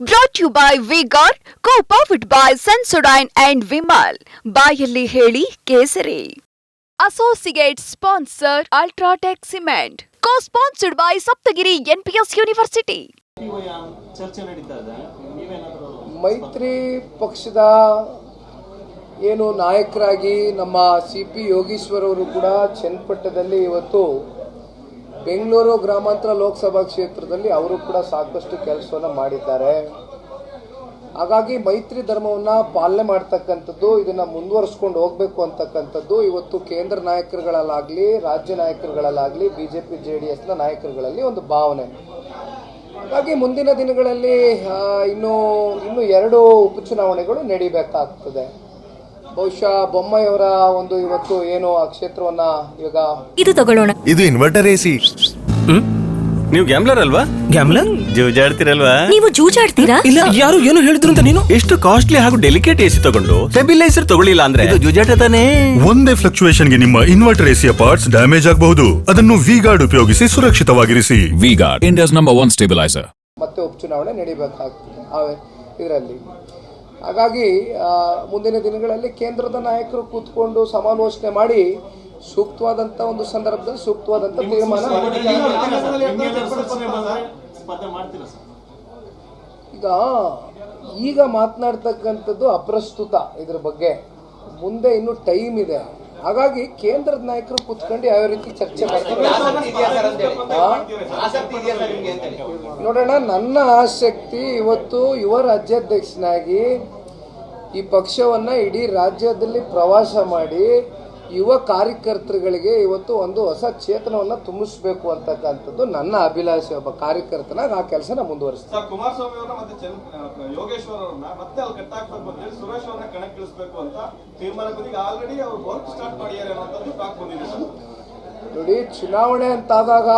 Brought you by V Guard co bye by Sensodyne and Vimal ಬಾಯಲ್ಲಿ ಹೇಳಿ ಕೇಸರಿ. Associate sponsor UltraTech cement co sponsored by Saptagiri NPS university ಮೈತ್ರಿ ಪಕ್ಷದ ಏನು ನಾಯಕರಾಗಿ ನಮ್ಮ ಸಿ ಪಿ ಯೋಗೀಶ್ವರ್ ಅವರು ಕೂಡ ಚನ್ನಪಟ್ಟಣದಲ್ಲಿ ಇವತ್ತು ಬೆಂಗಳೂರು ಗ್ರಾಮಾಂತರ ಲೋಕಸಭಾ ಕ್ಷೇತ್ರದಲ್ಲಿ ಅವರು ಕೂಡ ಸಾಕಷ್ಟು ಕೆಲಸವನ್ನು ಮಾಡಿದ್ದಾರೆ. ಹಾಗಾಗಿ ಮೈತ್ರಿ ಧರ್ಮವನ್ನು ಪಾಲನೆ ಮಾಡ್ತಕ್ಕಂಥದ್ದು, ಇದನ್ನು ಮುಂದುವರಿಸ್ಕೊಂಡು ಹೋಗಬೇಕು ಅಂತಕ್ಕಂಥದ್ದು, ಇವತ್ತು ಕೇಂದ್ರ ನಾಯಕರುಗಳಲ್ಲಾಗಲಿ, ರಾಜ್ಯ ನಾಯಕರುಗಳಲ್ಲಾಗಲಿ B J P J D ಎಸ್ನ ನಾಯಕರುಗಳಲ್ಲಿ ಒಂದು ಭಾವನೆ. ಹಾಗಾಗಿ ಮುಂದಿನ ದಿನಗಳಲ್ಲಿ ಇನ್ನೂ ಇನ್ನೂ ಎರಡು ಉಪಚುನಾವಣೆಗಳು ನಡೀಬೇಕಾಗ್ತದೆ. ಬಹುಶಃ ಬೊಮ್ಮಾಯಿಯವರ ಒಂದು ಇವತ್ತು ಏನು ಆ ಕ್ಷೇತ್ರವನ್ನ ಇವಾಗ ಇದು ತಗೊಳ್ಳೋಣ. ಇದು ಇನ್ವರ್ಟರ್ ಎಸಿ ನೀವು ಗ್ಯಾಮ್ಲರ್ ಅಲ್ವಾ? ಗ್ಯಾಮ್ಲರ್ ಜೂಜಾಡ್ತಿರಲ್ವಾ? ನೀವು ಜೂಜಾಡ್ತೀರಾ? ಇಲ್ಲ ಯಾರು ಏನು ಹೇಳಿದ್ರು ಅಂತ ನೀನು? ಎಷ್ಟು ಕಾಸ್ಟ್ಲಿ ಹಾಗೂ ಡೆಲಿಕೇಟ್ ಎಸಿ ತಗೊಂಡು ಸ್ಟೆಬಿಲೈಸರ್ ತಗೊಳ್ಳಿಲ್ಲ ಅಂದ್ರೆ? ಇದು ಜೂಜಾಟ ತಾನೇ. ಒಂದೇ ಫ್ಲಕ್ಚುಯೇಷನ್ಗೆ ನಿಮ್ಮ ಇನ್ವರ್ಟರ್ ಎಸಿಯ ಪಾರ್ಟ್ಸ್ ಡ್ಯಾಮೇಜ್ ಆಗಬಹುದು. ಅದನ್ನು ವಿ ಗಾರ್ಡ್ ಉಪಯೋಗಿಸಿ ಸುರಕ್ಷಿತವಾಗಿರಿಸಿ. V-Guard, number number one stabilizer. ಮತ್ತೆ ಉಪಚುನಾವಣೆ ನಡೀಬೇಕಾಗ್ತದೆ ಆ ಇದರಲ್ಲಿ? ಹಾಗಾಗಿ ಮುಂದಿನ ದಿನಗಳಲ್ಲಿ ಕೇಂದ್ರದ ನಾಯಕರು ಕೂತ್ಕೊಂಡು ಸಮಾಲೋಚನೆ ಮಾಡಿ ಸೂಕ್ತವಾದಂಥ ಒಂದು ಸಂದರ್ಭದಲ್ಲಿ ಸೂಕ್ತವಾದಂಥ ತೀರ್ಮಾನ ಈಗ ಈಗ ಮಾತನಾಡ್ತಕ್ಕಂಥದ್ದು ಅಪ್ರಸ್ತುತ ಇದ್ರ ಬಗ್ಗೆ. ಮುಂದೆ ಇನ್ನು ಟೈಮ್ ಇದೆ. ಹಾಗಾಗಿ ಕೇಂದ್ರದ ನಾಯಕರು ಕೂತ್ಕೊಂಡು ಯಾವ ರೀತಿ ಚರ್ಚೆ ಮಾಡ್ತಾರೆ? ನೋಡೋಣ ನನ್ನ ಆಸಕ್ತಿ ಇವತ್ತು ಯುವ ರಾಜ್ಯಾಧ್ಯಕ್ಷನಾಗಿ ಈ ಪಕ್ಷವನ್ನು ಇಡೀ ರಾಜ್ಯದಲ್ಲಿ ಪ್ರವಾಸ ಮಾಡಿ ಯುವ ಕಾರ್ಯಕರ್ತರುಗಳಿಗೆ ಇವತ್ತು ಒಂದು ಹೊಸ ಚೇತನವನ್ನು ತುಂಬಿಸಬೇಕು ಅಂತಕ್ಕಂಥದ್ದು ನನ್ನ ಅಭಿಲಾಷೆ. ಒಬ್ಬ ಕಾರ್ಯಕರ್ತನಾಗ ಆ ಕೆಲಸನ ಮುಂದುವರಿಸ್ತೀನಿ. ಸರ್ ಕುಮಾರಸ್ವಾಮಿ ಅವ್ರನ್ನ ಮತ್ತೆ ಚಂದ್ ಆ, ಅವ್ರನ್ನ ಮತ್ತೆ ಅಲ್ಲಿ ಕಟ್ಟಾಕ್ಬೇಕು ಅಂತ ಹೇಳಿ ಸುರೇಶ್ ಅವ್ರನ್ನ ಕಣಕ್ಕಿಳಿಸ್ಬೇಕು ಅಂತ ತೀರ್ಮಾನ ಬಂದಿಗೆ ಆಲ್ರೆಡಿ ಅವ್ರು ವರ್ಕ್ ಸ್ಟಾರ್ಟ್ ಮಾಡಿದ್ದಾರೆ ಅನ್ನೋಂಥದ್ದು ಟಾಕ್ ಬಂದಿದೆ ಸರ್. ನೋಡಿ ಚುನಾವಣೆ ಅಂತಾದಾಗ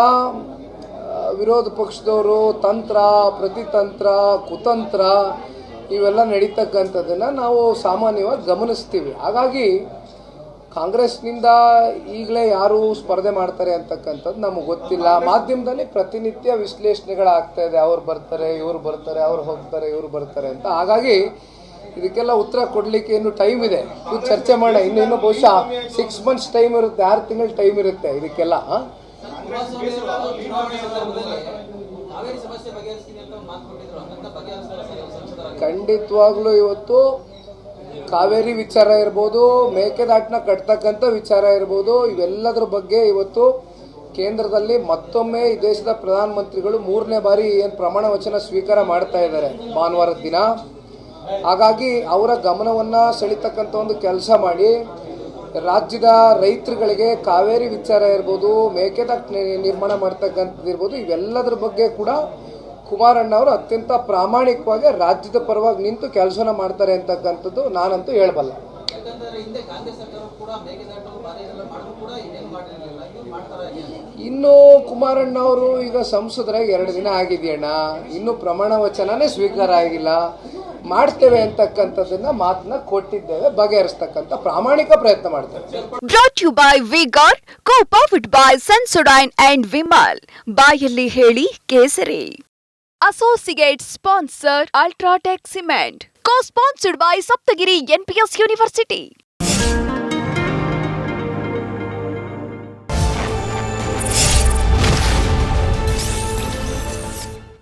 ವಿರೋಧ ಪಕ್ಷದವರು ತಂತ್ರ ಪ್ರತಿತಂತ್ರ ಕುತಂತ್ರ ಇವೆಲ್ಲ ನಡೀತಕ್ಕಂಥದ್ದನ್ನು ನಾವು ಸಾಮಾನ್ಯವಾಗಿ ಗಮನಿಸ್ತೀವಿ. ಹಾಗಾಗಿ ಕಾಂಗ್ರೆಸ್ನಿಂದ ಈಗಲೇ ಯಾರು ಸ್ಪರ್ಧೆ ಮಾಡ್ತಾರೆ ಅಂತಕ್ಕಂಥದ್ದು ನಮಗೆ ಗೊತ್ತಿಲ್ಲ. ಮಾಧ್ಯಮದಲ್ಲಿ ಪ್ರತಿನಿತ್ಯ ವಿಶ್ಲೇಷಣೆಗಳಾಗ್ತಾ ಇದೆ. ಅವ್ರು ಬರ್ತಾರೆ, ಇವ್ರು ಬರ್ತಾರೆ, ಅವ್ರು ಹೋಗ್ತಾರೆ, ಇವ್ರು ಬರ್ತಾರೆ ಅಂತ. ಹಾಗಾಗಿ ಇದಕ್ಕೆಲ್ಲ ಉತ್ತರ ಕೊಡಲಿಕ್ಕೆ ಇನ್ನು ಟೈಮ್ ಇದೆ. ಇದು ಚರ್ಚೆ ಮಾಡೋಣ. ಇನ್ನೇನು ಇನ್ನು ಬಹುಶಃ ಸಿಕ್ಸ್ ಮಂತ್ಸ್ ಟೈಮ್ ಇರುತ್ತೆ, ಆರು ತಿಂಗಳು ಟೈಮ್ ಇರುತ್ತೆ ಇದಕ್ಕೆಲ್ಲ? ಖಂಡಿತವಾಗ್ಲೂ ಇವತ್ತು ಕಾವೇರಿ ವಿಚಾರ ಇರ್ಬೋದು ಮೇಕೆದಾಟನ ಕಟ್ತಕ್ಕಂಥ ವಿಚಾರ ಇರ್ಬೋದು, ಇವೆಲ್ಲದರ ಬಗ್ಗೆ ಇವತ್ತು ಕೇಂದ್ರದಲ್ಲಿ ಮತ್ತೊಮ್ಮೆ ಈ ದೇಶದ ಪ್ರಧಾನಮಂತ್ರಿಗಳು ಮೂರನೇ ಬಾರಿ ಏನು ಪ್ರಮಾಣ ವಚನ ಸ್ವೀಕಾರ ಮಾಡ್ತಾ ಇದ್ದಾರೆ ಭಾನುವಾರದ ದಿನ. ಹಾಗಾಗಿ ಅವರ ಗಮನವನ್ನ ಸೆಳಿತಕ್ಕಂಥ ಒಂದು ಕೆಲಸ ಮಾಡಿ, ರಾಜ್ಯದ ರೈತರುಗಳಿಗೆ ಕಾವೇರಿ ವಿಚಾರ ಇರ್ಬೋದು, ಮೇಕೆದಾಟ್ ನಿರ್ಮಾಣ ಮಾಡ್ತಕ್ಕಂಥದ್ದು ಇರ್ಬೋದು ಇವೆಲ್ಲದರ ಬಗ್ಗೆ ಕೂಡ ಕುಮಾರಣ್ಣ ಅವರು ಅತ್ಯಂತ ಪ್ರಾಮಾಣಿಕವಾಗಿ ರಾಜ್ಯದ ಪರವಾಗಿ ನಿಂತು ಕೆಲಸನ ಮಾಡ್ತಾರೆ ಅಂತಕ್ಕಂಥದ್ದು ನಾನಂತೂ ಹೇಳಬಲ್ಲ. ಇನ್ನು ಕುಮಾರಣ್ಣ ಅವರು ಈಗ ಸಂಸದರಾಗಿ ಎರಡು ದಿನ ಆಗಿದೆಯಣ್ಣ. ಇನ್ನು ಪ್ರಮಾಣ ವಚನನೇ ಸ್ವೀಕಾರ ಆಗಿಲ್ಲ. ಮಾಡ್ತೇವೆ ಅಂತಕ್ಕಂಥದ್ದನ್ನ ಮಾತನ್ನ ಕೊಟ್ಟಿದ್ದೇವೆ ಬಗೆಹರಿಸ್ತಕ್ಕಂಥ ಪ್ರಾಮಾಣಿಕ ಪ್ರಯತ್ನ ಮಾಡ್ತೇವೆ. Brought you by V Guard co powered by Sensodyne and Vimal ಬಾಯಲ್ಲಿ ಹೇಳಿ ಕೇಸರಿ. Associate sponsor UltraTech cement co sponsored by Saptagiri NPS university